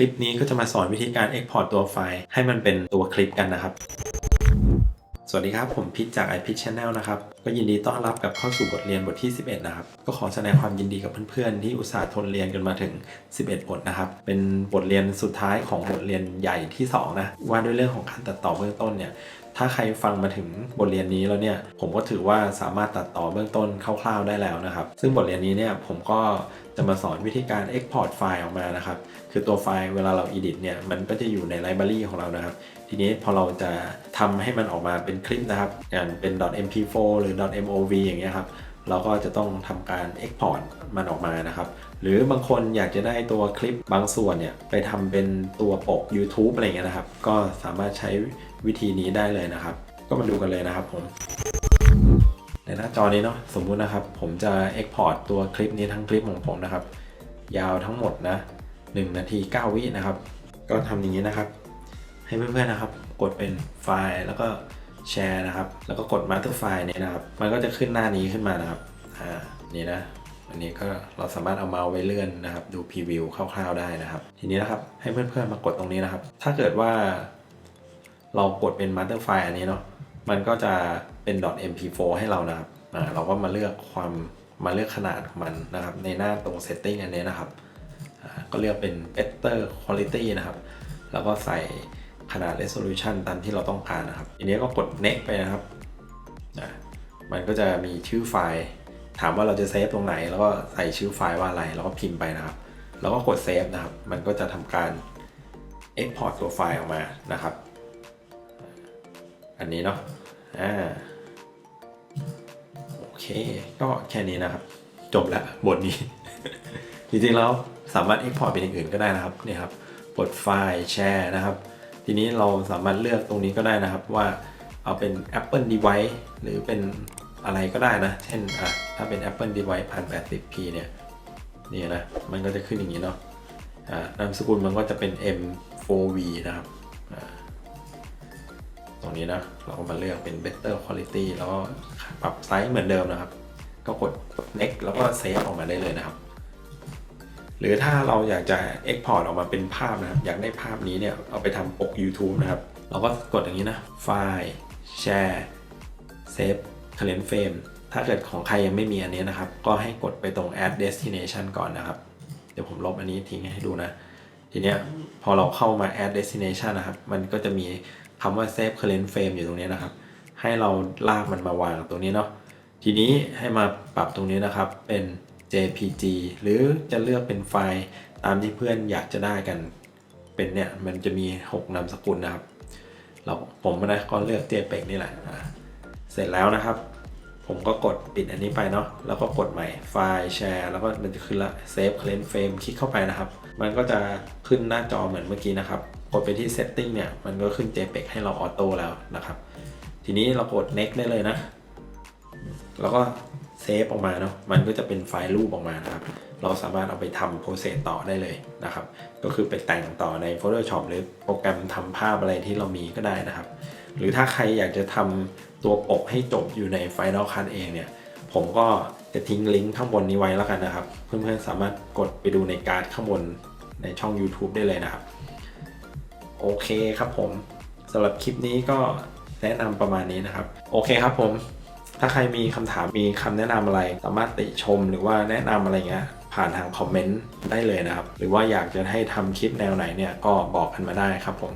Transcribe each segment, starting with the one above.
คลิปนี้ก็จะมาสอนวิธีการ Export ตัวไฟล์ให้มันเป็นตัวคลิปกันนะครับ สวัสดีครับ ผมพิชจาก i p i c Channel นะครับ ก็ยินดีต้อนรับกับเข้าสู่บทเรียนบทที่ 11 นะครับ ก็ขอแสดงความยินดีกับเพื่อนๆ ที่อุตส่าห์ทนเรียนกันมาถึง 11 บทนะครับ เป็นบทเรียนสุดท้ายของบทเรียนใหญ่ที่ 2 นะ ว่าด้วยเรื่องของการตัดต่อเบื้องต้นเนี่ย ถ้าใครฟังมาถึงบทเรียนนี้แล้วเนี่ย ผมก็ถือว่าสามารถตัดต่อเบื้องต้นคร่าวๆได้แล้วนะครับ ซึ่งบทเรียนนี้เนี่ยผมก็จะมาสอนวิธีการ Export ไฟล์ออกมานะครับ คือตัวไฟล์เวลาเรา edit เนี่ย มันก็จะอยู่ในไลบรารีของเรานะครับ ทีนี้พอเราจะทำให้มันออกมาเป็นคลิปนะครับ อย่างเป็น .mp4 หรือ .mov อย่างเงี้ยครับ เราก็จะต้องทำการ Export มันออกมานะครับ หรือบางคนอยากจะได้ตัวคลิปบางส่วนเนี่ยไปทำเป็นตัวปก YouTube อะไรเงี้ยนะครับ ก็สามารถใช้วิธีนี้ได้เลยนะครับ ก็มาดูกันเลยนะครับผมในหน้าจอนี้เนาะสมมุตินะครับ ผมจะ Export ตัวคลิปนี้ทั้งคลิปของผมนะครับ ยาวทั้งหมดนะ 1 นาที 9 วินะครับ ก็ทำอย่างนี้นะครับ ให้เพื่อนๆนะครับ กดเป็นไฟล์แล้วก็ แชร์นะครับ แล้วก็กด Master File เนี่ยนะครับ มันก็จะขึ้นหน้านี้ขึ้นมานะครับ อ่า นี่นะ อันนี้ก็เราสามารถเอาเมาส์ไว้เลื่อนนะครับ ดูพรีวิวคร่าวๆได้นะครับ ทีนี้นะครับ ให้เพื่อนๆมากดตรงนี้นะครับ ถ้าเกิดว่า เรากดเป็น Master File อันนี้เนาะ มันก็จะเป็น .mp4 ให้เรานะครับ อ่า เราก็มาเลือกความมาเลือกขนาดของมันนะครับ ในหน้าตรง Setting อันนี้นะครับอ่าก็เลือกเป็น Better Quality นะครับ แล้วก็ใส่ ขนาด resolution ตามที่เราต้องการนะครับทีนี้ก็กด next ไปนะครับอะมันก็จะมีชื่อไฟล์ ถามว่าเราจะเซฟตรงไหน แล้วก็ใส่ชื่อไฟล์ว่าอะไร แล้วก็พิมพ์ไปนะครับ แล้วก็กดเซฟนะครับ มันก็จะทำการ export ตัวไฟล์ออกมานะครับ อันนี้เนาะอ่าโอเค ก็แค่นี้นะครับ จบแล้วบทนี้ จริงๆแล้วสามารถ Export เป็นอย่างอื่นก็ได้นะครับนี่ครับกดไฟล์แชร์นะครับ ทีนี้เราสามารถเลือกตรงนี้ก็ได้นะครับว่าเอาเป็น Apple Device หรือเป็นอะไรก็ได้นะ เช่นอะถ้าเป็น Apple Device 1080p เนี่ยนี่นะ มันก็จะขึ้นอย่างนี้เนาะอ่านามสกุลมันก็จะเป็น M4V นะครับอ่าตรงนี้นะ เราก็มาเลือกเป็น Better Quality แล้วก็ปรับไซส์เหมือนเดิมนะครับ ก็กด next แล้วก็เซฟออกมาได้เลยนะครับ หรือถ้าเราอยากจะ Export ออกมาเป็นภาพนะครับ อยากได้ภาพนี้เนี่ยเอาไปทำปก YouTube นะครับ เราก็กดอย่างนี้นะ ไฟล์แชร์ Save Current Frame ถ้าเกิดของใครยังไม่มีอันนี้นะครับ ก็ให้กดไปตรง Add Destination ก่อนนะครับ เดี๋ยวผมลบอันนี้ทิ้งให้ดูนะ ทีเนี้ยพอเราเข้ามา Add Destination นะครับ มันก็จะมีคำว่า Save Current Frame อยู่ตรงนี้นะครับ ให้เราลากมันมาวางตรงนี้เนาะทีนี้ให้มาปรับตรงนี้นะครับเป็น JPG หรือจะเลือกเป็นไฟล์ตามที่เพื่อนอยากจะได้กัน เป็นเนี่ยมันจะมี 6 นามสกุลนะครับ เราผมนะก็เลือก JPEG นี่แหละเสร็จแล้วนะครับ ผมก็กดปิดอันนี้ไปเนาะแล้วก็กดใหม่ไฟล์แชร์แล้วก็มันจะขึ้นละ Save Current Frame คลิกเข้าไปนะครับ มันก็จะขึ้นหน้าจอเหมือนเมื่อกี้นะครับกดไปที่ Setting เนี่ย มันก็ขึ้น JPEG ให้เราออโต้แล้วนะครับ ทีนี้เรากด Next ได้เลยนะ แล้วก็ เซฟออกมาเนาะมันก็จะเป็นไฟล์รูปออกมานะครับ เราสามารถเอาไปทำโปรเซสต่อได้เลยนะครับ ก็คือไปแต่งต่อใน Photoshop หรือโปรแกรมทำภาพอะไรที่เรามีก็ได้นะครับ หรือถ้าใครอยากจะทำตัวปกให้จบอยู่ใน Final Cut เองเนี่ย ผมก็จะทิ้งลิงก์ข้างบนนี้ไว้แล้วกันนะครับ เพื่อนๆสามารถกดไปดูในการ์ดข้างบนในช่อง YouTube ได้เลยนะครับ โอเคครับผมสำหรับคลิปนี้ก็แนะนำประมาณนี้นะครับ โอเคครับผม ถ้าใครมีคำถามมีคำแนะนำอะไร สามารถติชมหรือว่าแนะนำอะไรเงี้ยผ่านทางคอมเมนต์ได้เลยนะครับ หรือว่าอยากจะให้ทำคลิปแนวไหนเนี่ยก็บอกกันมาได้ครับผม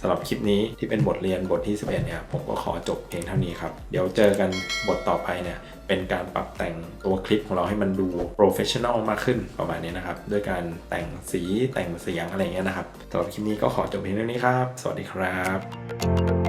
สำหรับคลิปนี้ที่เป็นบทเรียนบทที่ 11 เนี่ย ผมก็ขอจบเพียงเท่านี้ครับ เดี๋ยวเจอกันบทต่อไปเนี่ย เป็นการปรับแต่งตัวคลิปของเราให้มันดูโปรเฟชชั่นอลมากขึ้นประมาณนี้นะครับ ด้วยการแต่งสีแต่งเสียงอะไรเงี้ยนะครับสำหรับคลิปนี้ก็ขอจบเพียงเท่านี้ครับ สวัสดีครับ